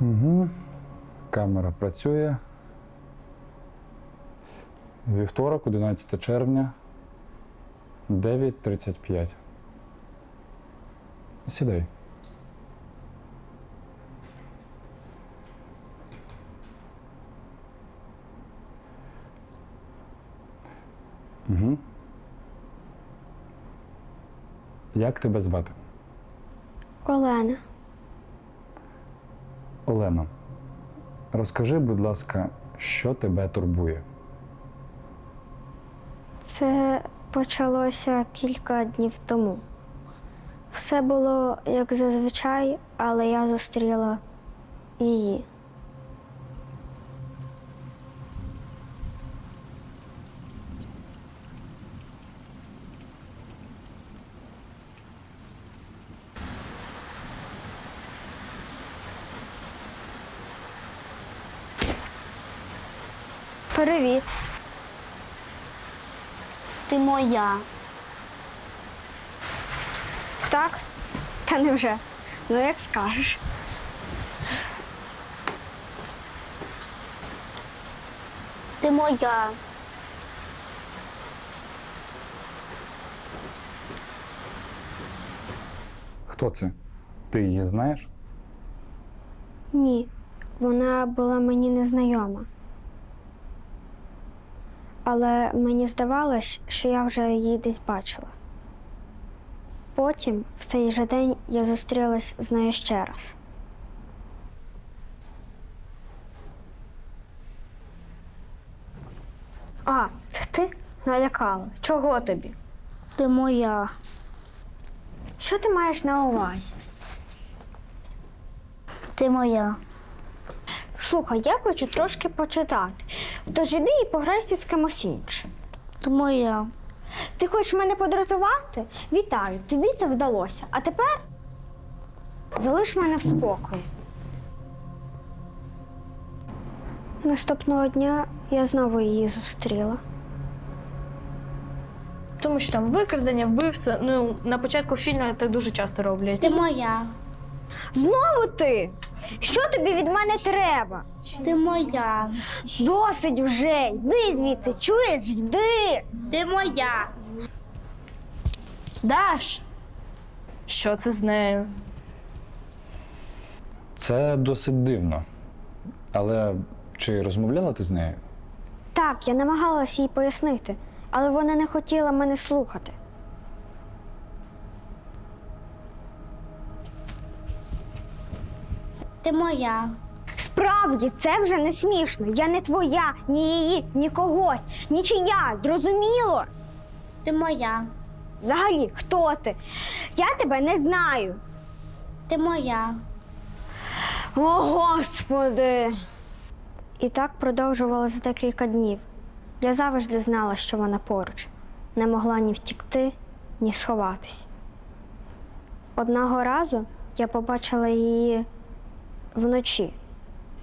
Угу. Камера працює. Вівторок, 11 червня, 9.35. Сідай. Угу. Як тебе звати? Олена. Олено, розкажи, будь ласка, що тебе турбує? Це почалося кілька днів тому. Все було як зазвичай, але я зустріла її. Привіт. Ти моя. Так? Та невже? Ну, як скажеш. Ти моя. Хто це? Ти її знаєш? Ні, вона була мені незнайома. Але мені здавалось, що я вже її десь бачила. Потім, в цей же день, я зустрілась з нею ще раз. А, це ти налякала. Чого тобі? Ти моя. Що ти маєш на увазі? Ти моя. Слухай, я хочу трошки почитати. Тож іди і пограйся з кимось іншим. Ти моя. Ти хочеш мене подратувати? Вітаю, тобі це вдалося. А тепер залиш мене в спокої. Наступного дня я знову її зустріла. Тому що там викрадення, вбивство. Ну, на початку фільму так дуже часто роблять. Ти моя. Знову ти? Що тобі від мене треба? Ти моя. Досить вже! Йди звідси, чуєш? Йди! Ти моя. Даш! Що це з нею? Це досить дивно. Але чи розмовляла ти з нею? Так, я намагалася їй пояснити, але вона не хотіла мене слухати. Ти моя. Справді, це вже не смішно. Я не твоя, ні її, ні когось, нічия. Зрозуміло? Ти моя. Взагалі, хто ти? Я тебе не знаю. Ти моя. О, Господи. І так продовжувалося декілька днів. Я завжди знала, що вона поруч. Не могла ні втікти, ні сховатись. Одного разу я побачила її вночі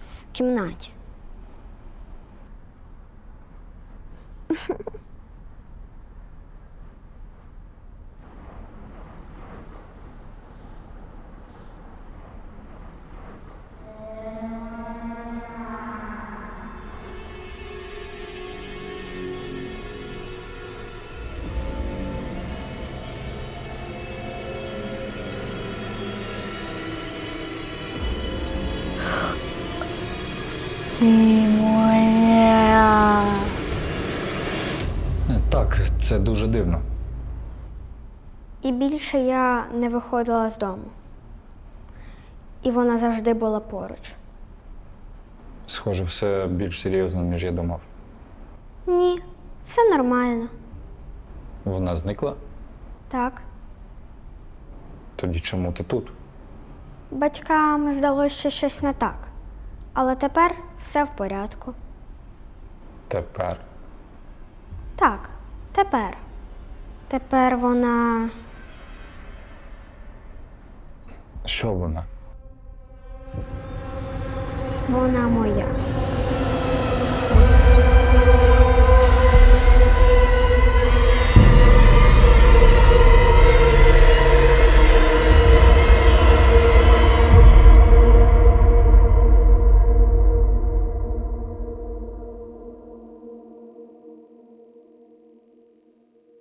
в кімнаті. Так, це дуже дивно. І більше я не виходила з дому. І вона завжди була поруч. Схоже, все більш серйозно, ніж я думав. Ні, все нормально. Вона зникла? Так. Тоді чому ти тут? Батькам здалося, що щось не так. Але тепер все в порядку. Тепер. Так, тепер. Тепер вона. Що вона? вона моя.